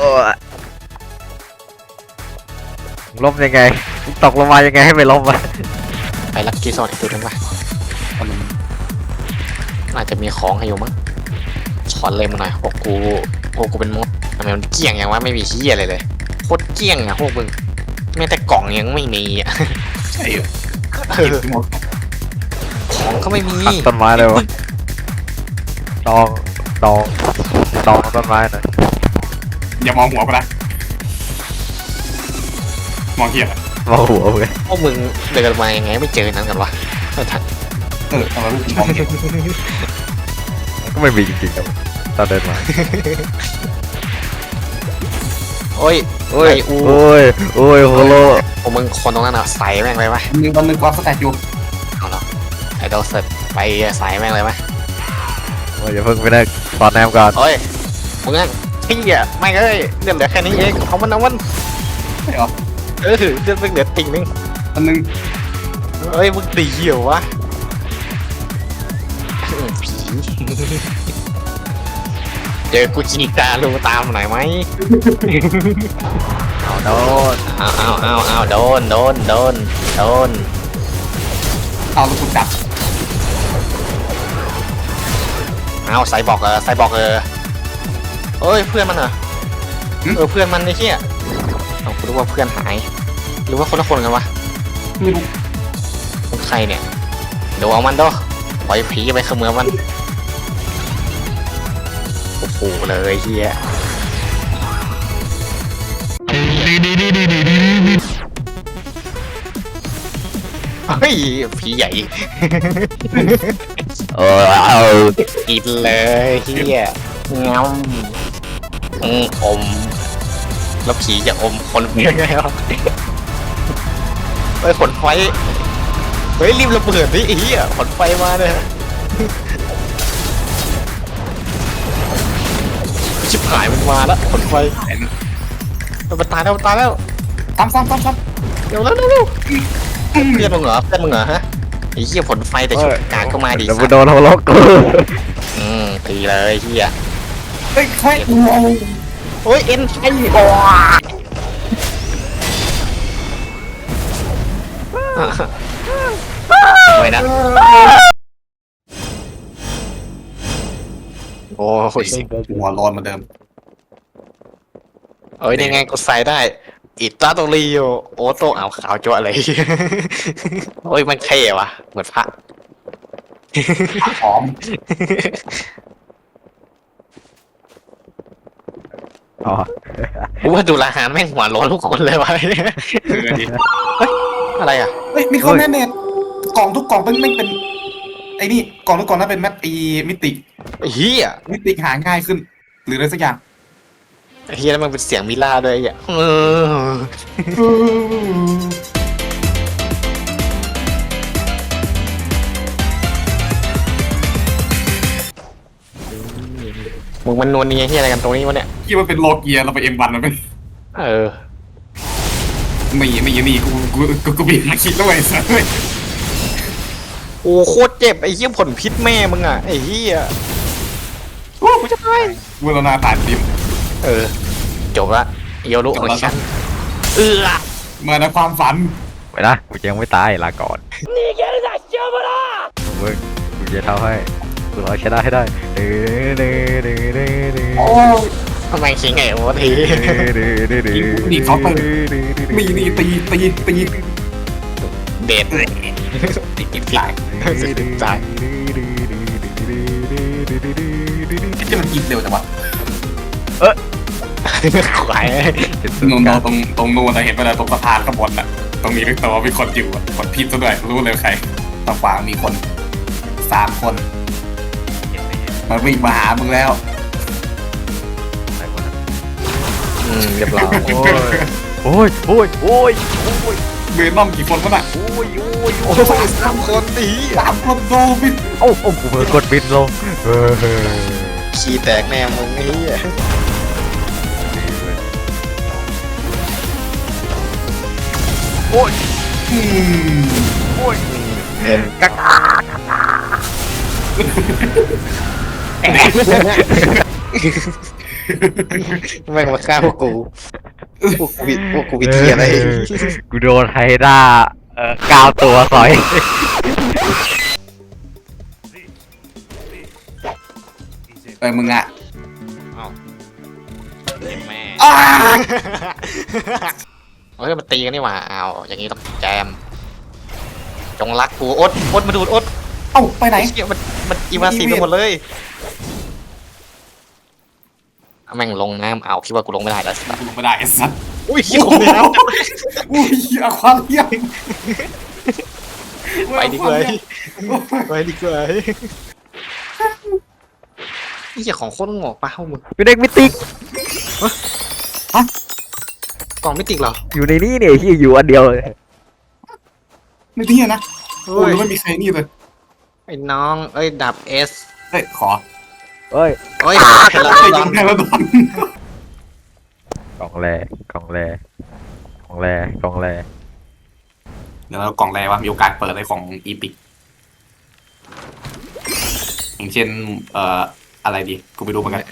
โอ้ยล้มยังไงตกลงมายังไงให้ไม่ล้มวะไปลักกี้โซนอีกตัวหนึงปะมันอาจจะมีของให้อยู่มั้งถอนเลยมาหน่อยพวกกูพวกกูเป็นมดทำไมมันเกลี้ยงอย่างวะไม่มีขี้ยอะไรเลยโคตรเกลี้ยงอะพวกมึงแม้แต่กล่องยังไม่มีอะใช่เหรอเอกินอหมดของก็ไม่มีตัดต้นไม้เลยวะดองดองดองต้นไม้หน่อย อย่ามองหัวกูนะมองเหี้ยอะไรมาหัวเลยพวกมึงเดินมายังไงไม่เจอนั้นกันวะเออทำไมพวกกูมองเหี้ยก็ไม่มีจริงๆครับตอนเดินมาโอ้ยโอ้ยไอ้อูโอ้ยโอ้ยโฮโลพวกมึงคนตรงนั้นอะใส่แม่งเลยไหมมึงตอนนึงความสแตทอยู่เอาละไอ้ดอเสร็จไปใส่แม่งเลยไหมโอ้ยอย่าเพิ่งไปนึกตอนแนมก่อนโอ้ยมึงนั่น พี่อะไม่งเอ้ยเลือดเหลือแค่นี้เองเอามันเอามันใช่เหรอเออเลือดมึงเหลือติ่งนึงตอนนึงเอ้ยมึงตีเหี่ยววะอืมผีเจอกูจีตาลูตามหน่อยไหมเอาโดนเอาเอาเอาเอาโดนโดนโดนโดนเอาแล้วกูจับเอาใส่บอกเออใส่บอกเออ เอ้ยเพื่อนมันเหรอเออเพื่อนมันไอ้เหี้ยเอาคุณรู้ว่าเพื่อนหาย หรือว่าคนละคนกันวะไม่รู้เป็นใครเนี่ยเดี๋ยวเอามันเด้อปล่อยผีไปเขมือบมันโอ้โหเลยเฮียเฮ้ยผีใหญ่ เออเอากินเลยเฮียเงา อืมอม แล้วผีจะอมคนยังไงวะเฮ้ยขนไฟ เฮ้ยรีบระเบิดดิไอ้เหี้ยขนไฟมาเนี่ยชิบหายมันมาแล้วขนไฟเห็นมันตายแล้วมันตายแล้วซ้ำซ้ำซ้ำซ้เร็วแล้วเร็วเร็วเพื่อนมึงเหรอเพื่อนมึงเหรอฮะไอ้เหี้ยผลไฟแต่ชุดกลางก็มาดีเดี๋ยวสัไปตว์โดนโฮโลกูอืมตีเลยเหี้ยำ เฮ้ยใช่กูเอาโอ้ยเอ็นไอ้โอ้ไม่นะ โอ้ยหัวร้อนเหมือนเดิม เอ้ยยังไงก็ใส่ได้ อิตาโตริโอโอโตเอาขาวจั่วอะไร โอ้ยมันเท่ว่ะ เหมือนพระหอม อ๋อกูว่าดูแลอาหารแม่งหัวโล้นทุกคนเลยวะเออดิอะไรอะเฮ้ยมีคนแน่เน็ตกล่องทุกกล่องเป็นไม่เป็นไอ้นี่กล่องทุกกล่องนั้นเป็นแมตตีมิติไอ้เฮียมิติหาง่ายขึ้น หรืออะไรสักอย่างไอ้เฮียแล้วมันเป็นเสียงมิล่าด้วยไอะ มึงมันนวลเนียเฮียอะไรกันตรงนี้วะเนี่ยคิดว่าเป็นโลเกียเราไปเอ็มวันแล้วเป็นเออ ไม่ไม่ไม่กูกูกูกูเปลี่ยนมาคิดแล้วไอ้สัสเว้ยโอ้โคตรเจ็บไอ้เหี้ยผลพิษแม่มึงอะไอ้เหี้ยโอ้กูจะตายเวลานาผ่านดิมเออ จบละเอียวลุของฉันเออเมื่อในความฝันไปนะกูยังไม่ตายลาก่อนนี่แกจะเชื่อมาละมึงกูจะทำให้ กูรอชนะให้ได้เด้อเด้อเด้อเด้อเด้อโอ้ยทำไมคิงไงวะทีนี่เขาต้องมีนี่ตีตีตีเด็ดติดติดตายติดตายที่มันกินเร็วจังวะขวายนนตรงตรงนู้นเราเห็นเวลาตรงสะพานข้างบนน่ะ ตรงนี้นึกตัวว่ามีคนอยู่อะคนพิษซะด้วยรู้เลยใครตรงขวางมีคนสามคน มันวิ่งมาหามึงแล้วอืมเรียบร้อยโอ้ยโอ้ยโอ้ยโอ้ยเวนอมกี่คนวะน่ะโอ้ยโอ้ยโอ้ยสามคนดีสามคนโดบินโอ้โอ้กูเพิ่งกดบินลงเออขี้แตกแน่มึงไอ้เหี้ยโอ้ยอืมโอ้ยเห็นกักเแม่งมาฆ่าพวกกูพวกกูวิพวกกูวิธีอะไรกูโดนไฮด้าเอ่อเก้าตัวสอย เออมึงอะแม่อ้าเฮ้ยมันตีกันนี่หว่าอ้าวอย่างนี้ต้องแจม จงรักกูอดอดมาดูดอด เอ้าไปไหนไอ้เหี้ยมันมันอีวาซีไปหมดเลยเอาแม่งลงน้ำเอาคิดว่ากูลงไม่ได้แล้วสัสกูลงไม่ได้ไอ้สัสอุ้ยเหี้ยลงน้อุ้ยอะควาเรียมำไปดีกว่าไปดีกว่าเหี้ยของโคตรงอกปะมึงกูเด็กมิติกกล่องไม่ติดเหรอ อยู่ในนี้เนี่ยที่อยู่อันเดียวเลย ไม่ที่นะ โอ้เฮ้ยยไม่มีใครนี่เลยไอ้น้องเอ้ยดับเอสเอ้ยขอเอ้ยเอ้ยใครยิงใครแล้วโดนกล่องแรกล่องแรกล่องแรกล่องแรเดี๋ยวเรากล่องแรวะมีโอกาสเปิดอะไรของอีพิกอย่างเช่นเอ่ออะไรดีกูไปดูเหมือนกัน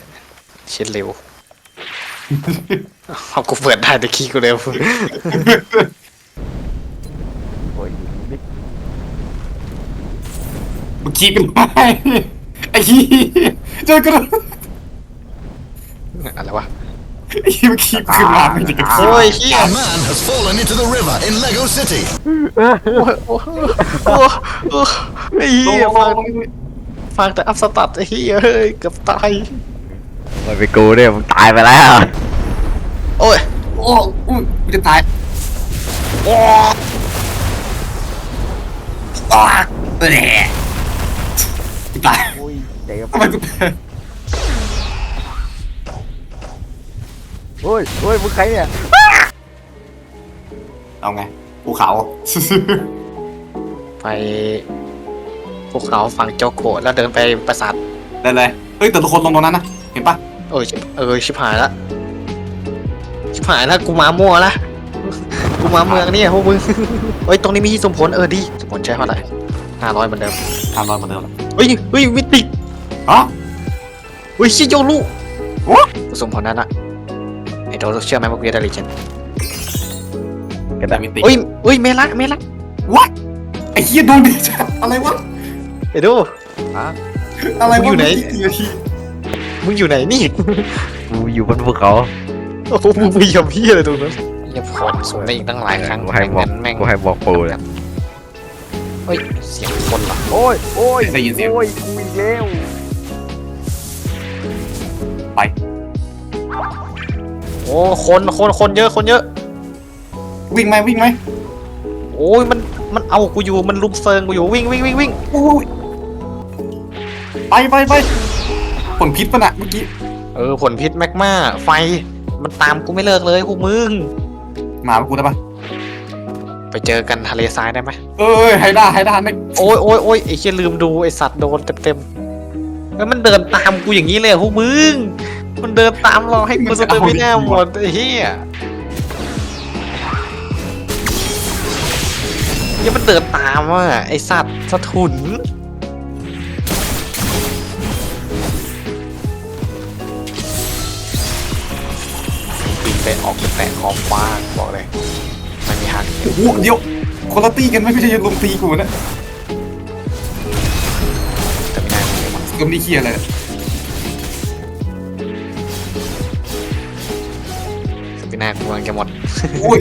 เช็ดเร็วเอากูเปิดได้แต่ขี้กูเร็ว โอ้ยมิก มึงคีบกันไปไอ้ขี้เจอกันอะไรวะไอ้ขี้มันคีบขึ้นมาไม่ได้กับคีบ โอ้ยเฮีย A man has fallen into the river in Lego City. โอ้ยโอ้ยโอ้ยโอ้ยไอ้เฮียฟังฟังแต่อัพสตัดไอ้เฮียเฮ้ยเกือบตายมันไปกูเนี่ยมึงตายไปแล้ว โอ้ยโอ้อุ้ยกูจะตายโอ้ยอ้าแหละ กูตายโอ้ยเจ็บทำไมกูตายโอ้ยโอ้ยมึงใครเนี่ยเอาไงภูเขา ไปภูเขาฝั่งโจโกะแล้วเดินไปปราสาทได้เลยเฮ้ยแต่ทุกคนลงตรงนั้นนะเห็นปะเออชิบเออชิบหายละชิบหายละกูมามั่วละกูมาเมืองเนี่ยพวกมึงเฮ้ยตรงนี้มีสมผลเออดีสมผลใช้เท่าไหร่ห้าร้อยเหมือนเดิมทำรอยเหมือนเดิม เลยเฮ้ยเฮ้ยมิติอ๋อเฮ้ยชิโยรุโอ้สมผลนั้นอะไอ้โดเชื่อไหมว่ากูจะได้รีเจนกระแต่ดาษมิติเฮ้ยเฮ้ยเมลักเมลักวัดไอ้เหี้ยโดนดิจัดอะไรวะไอ้ดูอะไรมึงวะอยู่ไหนม่กี่นาทีมึงอยู่ไหนนี่กูอยู่บนภูเขาโอ้โหมึงไปยำพี่อะไรตรงนั้นอย่าพอดสูงได้อีกตั้งหลายครั้งกูให้บอกแม่งกูให้บอกปูเลย เฮ้ย เสียงคนเหรอโอ้ยโอ้ยได้ยินเสียง โอ้ยกูอีกแล้วไป โอ้คนคนคนเยอะคนเยอะ วิ่งไหมวิ่งไหมโอ้ยมันมันเอากูอยู่มันลุมเซิงกูอยู่วิ่งวิ่งวิ่งวิ่งโอ้ยไปไปไปผลพิษปะน่ะเมื่อกี้ เออผลพิษแมกมาไฟ มันตามกูไม่เลิกเลยพวกมึงมาปะกูได้ปะ ไปเจอกันทะเลทรายได้ไหมเอ้ยไฮด้าไฮด้าไม่โอ้ยโอ้ยโอ้ยไอ้เชี่ยลืมดูไอ้สัตว์โดนเต็มเต็มๆแล้วมันเดินตามกูอย่างนี้เลยอะพวกมึง มันเดินตามเราให้กูสเตอร์ไม่แน่หมดไอ้เหี้ยยังมันเดินตามว่ะไอ้สัตว์สะทุน บินไปออกไปแตะขอบฟ้าบอกเลย ไม่มีหักโอ้โหเดี๋ยวคนละตีกันไหมไม่ใช่ลงตีกูนะแต่ไม่ได้ไม่ได้มาก็ไม่ได้เคลียร์อะไรสปินากูกำลังจะหมดโอ้ย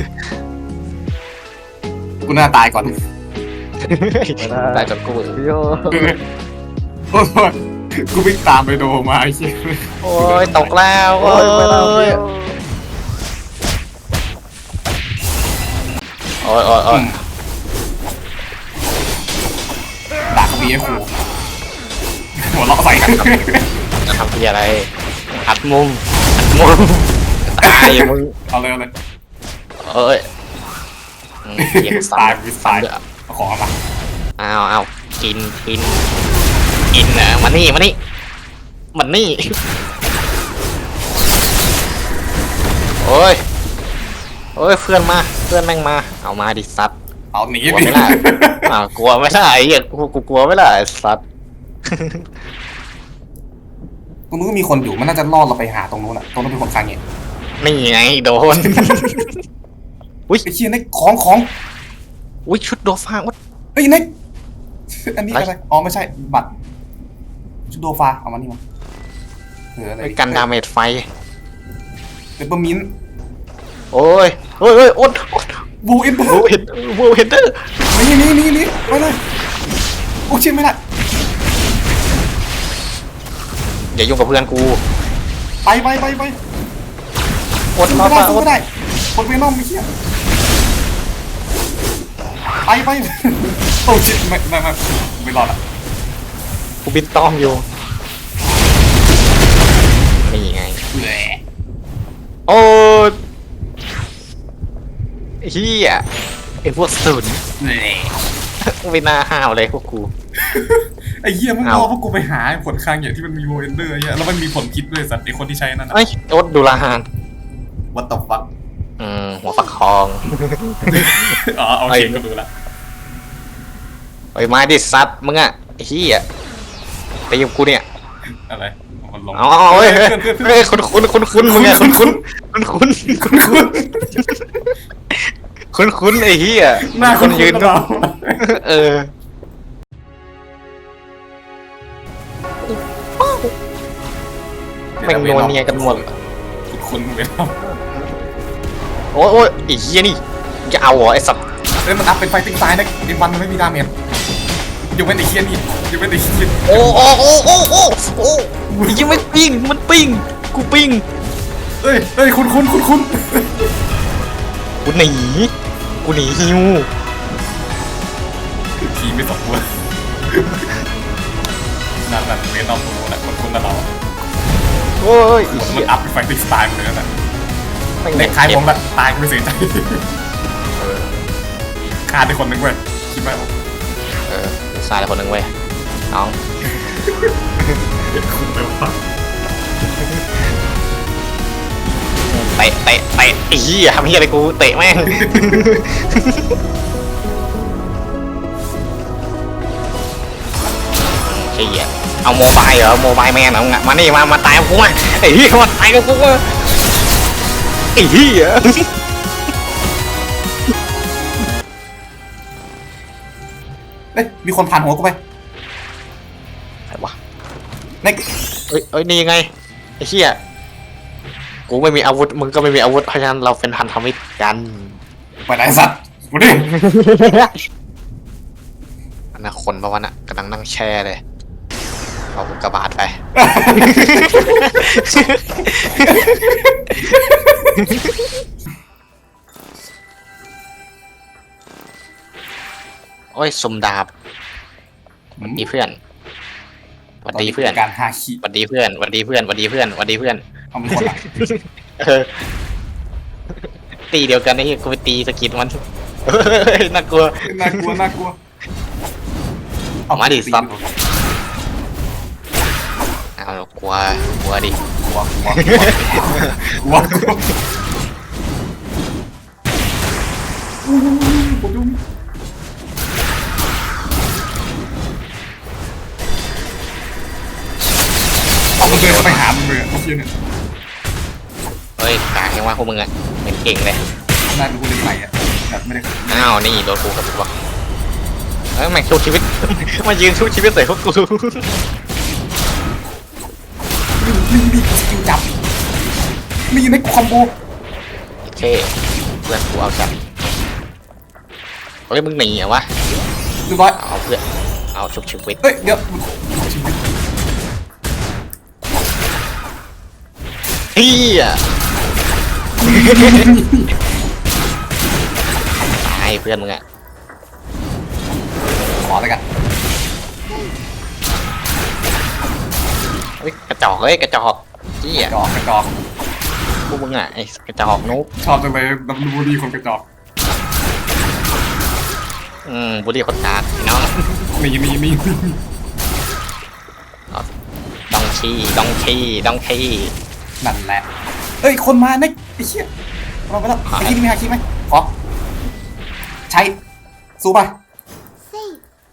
กูน่าตายก่อนได้จนกูโยโอ้ยกูวิ่งตามไปโดมาไอ้เหี้ยโอ้ยตกแล้วโอ้โอ้ยไปแล้ว ย โอ้ยโอ้ยโอ้ยด่าเขามีไอ้ครูหัวเราะใส่จะทำที่อะไรอัดมุมอัดมุมตายมึงเอาเลยเอาเลยเอ้ยอืมเกียงซ้ตายวิสายำด้วยเอาของมาเอาเอากินกินกินนะมานี่มานี่มานี่โอ้ย โอ้ยเพื่อนมาเพื่อนแม่งมา เอามาดิสัตว์เอาหนีกลัวดิไม่ได้อ่าวกลัวไม่ได้ไอ้เหี้ยกูกูกลัวไม่ได้ไอ้สัตว์ ตรงนู้นก็มีคนอยู่มันน่าจะล่อเราไปหาตรงนู้นอะตรงนู้นเป็นคนค้างเนี่ยนี่ไงโดน ไอ้เชี่ยในของของอุ้ยชุดโดฟ้าวัด เฮ้ยในอันนี้อะไรอะไรอ๋อไม่ใช่บัตรชุดโดฟาเอามานี่มาเอออะไรกันดาเมจไฟ เปเปอร์มินต์โอ้ย โอ้ยโอ้ยอดอดบูเอ็นเบอโวร์เห็นโวเห็นเดอร์นี่นี่นี่นี่ไปเลยโอ้เชี่ยไม่ได้อย่ายุ่งกับเพื่อนกูไปไปไปไปอดสู้มาไม่ได้ปะสู้อดไม่ได้คนเวนอมไม่เชี่ยไปไปโอ้ชิตไม่ไม่ไม่ไม่รอดละกูบินต้อมอยู่นี่ไงแหละโอ้ย เฮียไอ้พวกสุนแหละไม่น่าห้าวเลยพวกกู ไอ้เหี้ยมึงรเอาอพวกกูไปหาไอ้ผลข้างอย่างที่มันมีโวเอนเดอร์เนี่ยแล้วมันมีผลพิษด้วยสัตว์ไอ้คนที่ใช้นั่นน่ะเอ้ยอดดูลาหานวัตถุฟักอืมหัวฟักทองอ๋อโอเคก็ดูละไอ้ยไม้ดิสัตว์มึงอะไอ้เฮียตีกับกูเนี่ยอะไรเอามันลงเอาเอาเอาเฮ้ยเฮ้ยเพื่อนเพื่อนเฮ้ยคุณคุณคุณคุณมึงอะคุณคุณคุณคุณคุณคุณ คุณคุณไอ้เฮียหน้าคคุณนยืยืนนเราเออแม่งนวลเนียกันหมดคุณคุณเวนอมโอ้ยโอ้ยไอ้เฮียนี่มึงจะเอาเหรอไอ้สัตว์เอ้ยมันอัพเป็นไฟติ้งซ้ายนะไอ้วันมันไม่มีดาเมจอยู่เป็นไอ้เคียนี่อยู่เป็นไอ้เคียโอ้โอ้โอ้โอ้โอ้โอ้ยยังไม่ปิ้งมันปิ้งกูปิ้งเอ้ยเอ้ยคุณคุณคุณคุณกูหนี กูหนีฮิวผีไม่สองตัวนั่นนั่นเวนอมตัวนั้นคุณคุณนั่นเราโอ้ยไอ้มันเฮียอัพเป็นไฟติ้งสไตล์หมดเลยนะแม่งเด็กขายผมละตายกูไม่เสียใจฆ่าได้คนหนึ่งเว้ยคิดว่าเออสายคนหนึ่งเว้ยน้อง คุณเร็วมาก เตะเตะเตะไอ้เหี้ยทำเหี้ยอะไรกูเตะแม่งเหี้ยเอาโมบายเหรอโมบายแมนเหรอมึงอะมานี่มามาตายกับกูมาไอ้เหี้ยมาตายกับกูมาไอ้เหี้ยเอ้ยมีคนผ่านหัวกูไปไหนวะ ในเอ้ยเอ้ยนี่ไงไอ้เหี้ย กูไม่มีอาวุธมึงก็ไม่มีอาวุธเพราะฉะนั้นเราเป็นพันธมิตรกัน ไปไหนสัตว์กูดิอันนั้นคนปะวะน่ะกำลังนั่งแช่เลย เอากระบาดไป โอ้ยสมดาบหวัดดีเพื่อนหวัดดีเพื่อน การหาขีหวัดดีเพื่อนหวัดดีเพื่อนหวัดดีเพื่อนหวัดดีเพื่อน เอามันคนละเออตีเดียวกันไอ้เหี้ยกูไปตีสะกิดมันเฮ้ยน่ากลัว น่ากลัวน่ากลัวเอามาดิซับ เอากลัวกลัวดิกลัวกลัวกลัวกลัวกลัวผมดูเอามันเดินเข้าไปหามึงเลยอะเมื่อกี้เนี่ยเฮ้ยกากยังว่าพวกมึงอะเป็นเก่งเลยน่าดูเล่นใหม่อะแบบไม่ได้อ้าวนี่โดนกูกับกูวะเอ้ยแม่งสู้ชีวิต มายืนสู้ชีวิตใส่พวกกูนี่นี่นี่สกิลจับนี่ในคอมโบโอเคเพื่อนกูเอาจับเฮ้ยมึงหนีเหรอวะเรียบร้อยเอาเพื่อนเอาชุบชีวิตเอ้ยเดี๋ยวชีวิตเฮีย ตายเพื่อนมึงอะขอแล้วกันเฮ้ยกระจอกเฮ้ยกระจอกเฮียกระจอกกระจอกพวกมึงอะไอ้กระจอกนุ๊กชอบจังเลยดับบูดีคนกระจอกอืมบุรีคนกากไอ้น้องมีมีมีมีดองชีดองชีดองชีนั่นแหละเอ้ยคนมาเนี่ย ไอ้เชี่ยเราไปแล้วไอ้ที่นี่มีฮาคิไหมขอใช้สู้ไป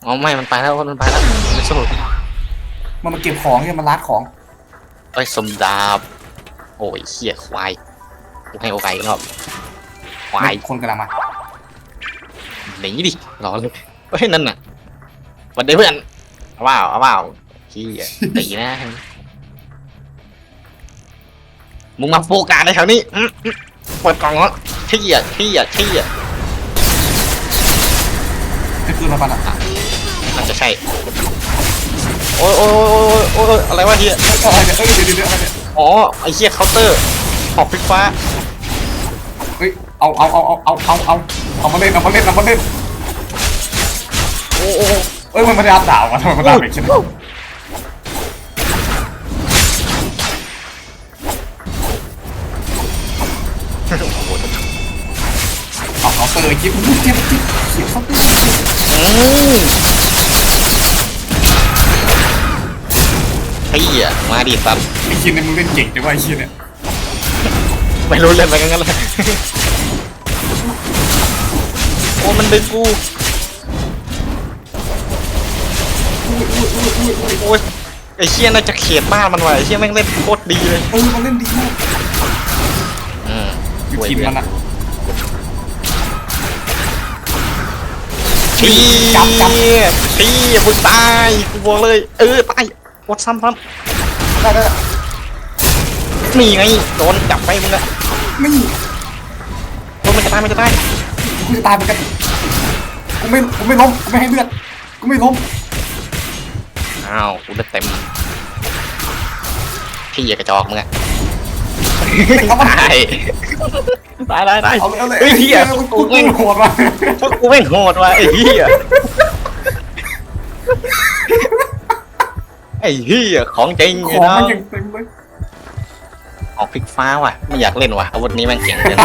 อ๋อไม่มันไปแล้วมันไปแล้วมันไม่สู้มันมาเก็บของเนี่ยมันลัดของเอ้ยสมดาบ โอ้ยเขี้ยควายกูให้โอกาสอีกรอบควายคนกำลังมาหนีดิรอเลยเฮ้ยนั่นน่ะวันเดียวเพื่อนเอาเปล่าเอาเปล่าเขี้ยตีนะ มึงมาโฟกัสในแถวนี้อืมอืมเปิดกล่องแล้วเขี้ยเขี้ยเขี้ยจะขึ้นมาปะน่ะน่าจะใช่โอ้ยโอ้ยโอ้ยโอ้ยโอ้ยอะไรวะเฮียอะไรเนี่ยเอ้ยเดี๋ยวเดี๋ยวเดี๋ยวอะไรเนี่ยอ๋อไอ้เฮียเคาน์เตอร์หอกไฟฟ้าเฮ้ยเอาเอาเอาเอาเอาเอาเอาเอามาเล่นเอามาเล่นเอามาเล่นโอ้โอ้เอ้ยมันไม่ได้อัพดาวอะทำไมมันดาวเองใช่ไหม เอาเขาเตอร์จิ๊บเจ็บจิ๊บเขียวเขาเตอร์อืมเฮียมาดิสัตว์ไอ้คินเนี่ยมึงเล่นเก่งจังวะไอ้คินเนี่ยไม่รู้เล่นไปกันกันเลยโอ้มันดึงกูโอ้ยไอ้เชี่ยน่าจะเขียดบ้านมันว่ะไอ้เชี่ยแม่งเล่นโคตรดีเลยเออมันเล่นดีมาก มไอ้คินมันอะพี่จับจับพี่มึงตายกูบอกเลย เออตายวัดซ้ำซ้ได้ได้ได้ำนี่ไงโดนจับไปมึงอะไม่โดนมันจะตายมันจะตายกูจะตายเหมือนกันกูไม่กูไม่ล้มกูไม่ให้เลือดกูไม่ล้มอ้าวกูได้เต็มพี่อย่ากระจอกมึงอะเอามา ตายตายตายตายเอาเลยเอาเลยเฮ้ยเฮียกูกูกูแม่งโหดว่ะพวกกูแม่งโหดว่ะไอ้เฮียไอ้เฮียของจริงขไอ้องน้อมันงยังเต็มเลยออกพลิกฟ้าว่ะไม่อยากเล่นว่ะอาวุธนี้แม่งเก่งเกิน